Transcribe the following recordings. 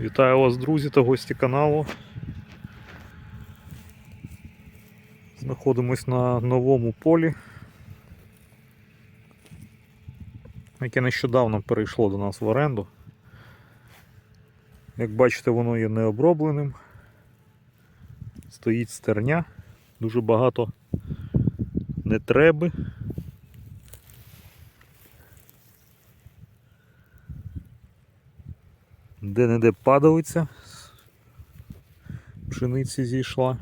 Вітаю вас, друзі та гості каналу. Знаходимось на новому полі, яке нещодавно перейшло до нас в оренду. Як бачите, воно є необробленим. Стоїть стерня, дуже багато нетреби. Де-не-де падалиця. Пшениці зійшла.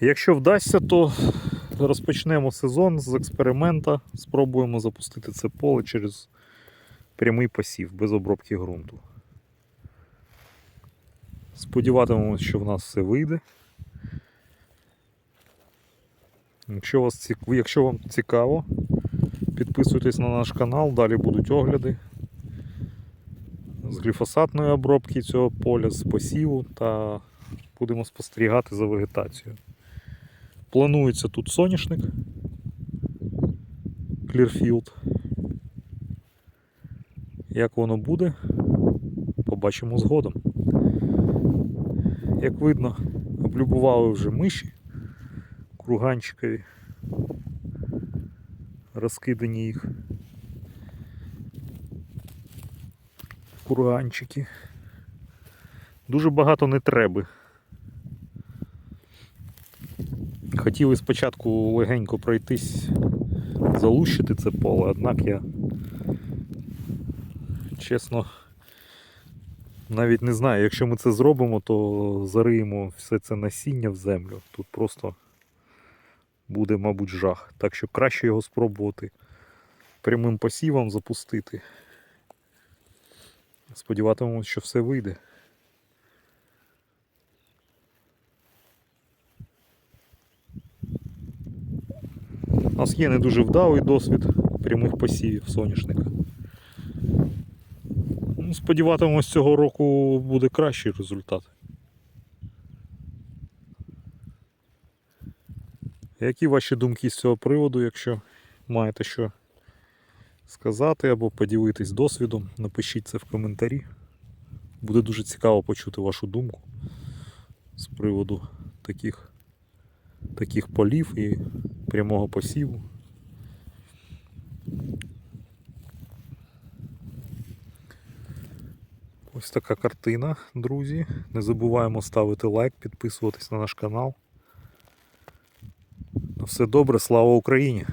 Якщо вдасться, то розпочнемо сезон з експеримента. Спробуємо запустити це поле через прямий посів без обробки ґрунту. Сподіватимемось, що в нас все вийде. Якщо, вас. Якщо вам цікаво, підписуйтесь на наш канал, далі будуть огляди з гліфосатної обробки цього поля, з посіву та будемо спостерігати за вегетацією. Планується тут соняшник Clearfield. Як воно буде, побачимо згодом. Як видно, облюбували вже миші круганчикові, розкидані їх. Курганчики. Дуже багато не треба. Хотіли спочатку легенько пройтись, залущити це поле, однак я чесно навіть не знаю, якщо ми це зробимо, то зариємо все це насіння в землю. Тут просто буде, мабуть, жах. Так що краще його спробувати прямим посівом запустити. Сподіватимемось, що все вийде. У нас є не дуже вдалий досвід прямих посівів соняшника. Ну, Сподіватимемось, цього року буде кращий результат. Які ваші думки з цього приводу, якщо маєте що сказати або поділитись досвідом, напишіть це в коментарі. Буде дуже цікаво почути вашу думку з приводу таких, таких полів і прямого посіву. Ось така картина, друзі. Не забуваємо ставити лайк, підписуватись на наш канал. На все добре, слава Україні!